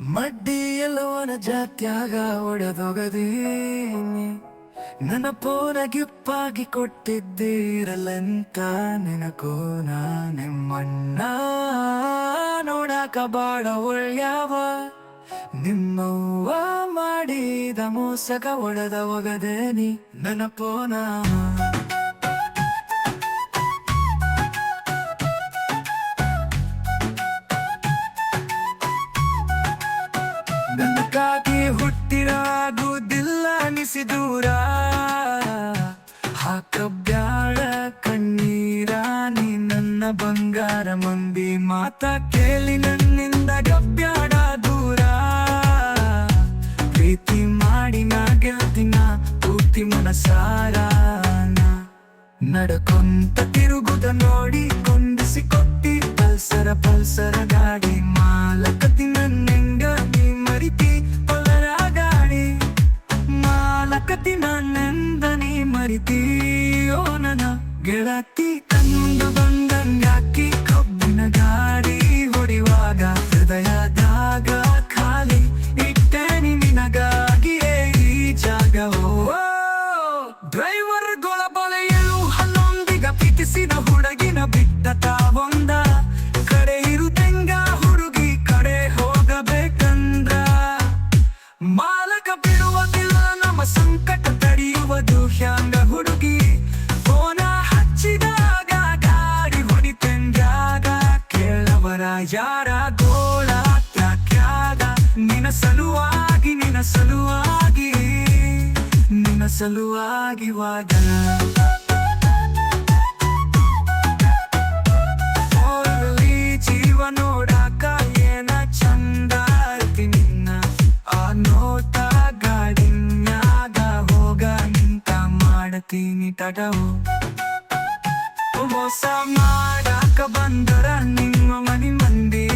ಮಡ್ಡಿ ಎಲ್ಲವನ ಜಾತ್ಯಾಗ ಒಡೆದೊಗದೀನಿ. ನನ್ನ ಪೋನ ಗಿಪ್ಪಾಗಿ ಕೊಟ್ಟಿದ್ದೀರಲ್ಲಂತ ನೆನಕೋನ ನಿಮ್ಮಣ್ಣ ನೋಡಕ ಬಾಳ ಒಳ್ಳ್ಯಾವ. ನಿಮ್ಮವ್ವ ಮಾಡಿದ ಮೋಸಕ ಒಡೆದ ಒಗದೇನಿ ನನ್ನ ಪೋನ. ನನಗಾಗಿ ಹುಟ್ಟಿರಾಗುವುದಿಲ್ಲ ಅನಿಸಿ ದೂರ ಹಾಕಬ್ಯಾಳ ಕಣ್ಣೀರ ನೀ ನನ್ನ ಬಂಗಾರ ಮಂದಿ ಮಾತ ಕೇಳಿ ನನ್ನಿಂದ ಗಬ್ಬ್ಯಾಡ ದೂರ ಪ್ರೀತಿ ಮಾಡಿ ನಾ ಗೆಲ್ತಿನ ಪೂರ್ತಿ ಮನಸಾರ ನಡಕೊಂತ ತಿರುಗುದ ನೋಡಿ ಕೊಂಡಿಸಿ ಕೊಟ್ಟಿ, ಪಲ್ಸರ ಪಲ್ಸರ ಗಾಡಿ ಮಾಲಕತಿ ನೀ ಮರಿತಿ ಓ ನನ್ನ ಗೆಳತಿ ತಂದು ಬಂದಂಗಾಕಿ ಕಬ್ಬಿನ ಗಾಡಿ ಹೊಡಿವಾಗ ಯಾರ ಗೋಳ ತ್ಯಾಗ ನಿನ ಸಲುವಾಗಿ ನಿನ ಸಲುವಾಗಿ, ನಿನ್ನ ಸಲುವಾಗಿ ವಾದ. ಹೋಗ್ಲಿ ಜೀವ ನೋಡಾಕ ಏನ ಚಂದ ನಿನ್ನ. ಆ ನೋಟ ಗಾಡಿನ್ಯಾಗ ಹೋಗ, ನಿಂತ ಮಾಡತೀನಿ ತಡವು. ಮೋಸ ಮಾಡಾಕ ಬಂದರ ನಿಮ್ಮ ಮನಿ ಮಂದಿ.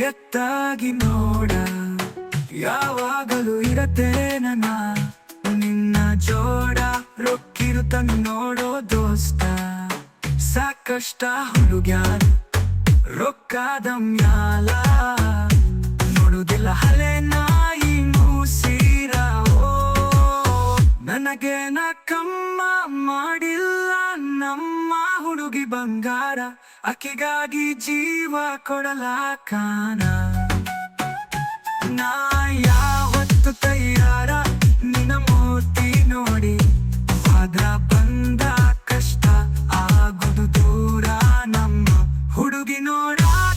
ಎತ್ತಾಗಿ ನೋಡ, ಯಾವಾಗಲೂ ಇರತ್ತೆ ನನ್ನ. ನಿನ್ನ ಜೋಡ ರೊಕ್ಕಿರುತ್ತ ನೋಡೋ ದೋಸ್ತ. ಸಾಕಷ್ಟ ಹುಡುಗ್ಯಾರ ರೊಕ್ಕಾದ ಮ್ಯಾಲ. ನೋಡುದಿಲ್ಲ ಹಲೆ ನಾಯಿ ಮೂಸೀರ, ಓ. ನನಗೇನ ಕಮ್ಮ ಮಾಡಿಲ್ಲ, ನಮ್ಮ ಹುಡುಗಿ ಬಂಗಾರ. ಅಕ್ಕಿಗಾಗಿ ಜೀವ ಕೊಡಲಾಕಾನ? ನಾ ಯಾವತ್ತು ತಯಾರ? ನಿನ್ನ ಮೂರ್ತಿ ನೋಡಿ. ಆದ್ರ ಬಂದ ಕಷ್ಟ ಆಗುದು ದೂರ ನಮ್ಮ ಹುಡುಗಿ ನೋಡಾಕ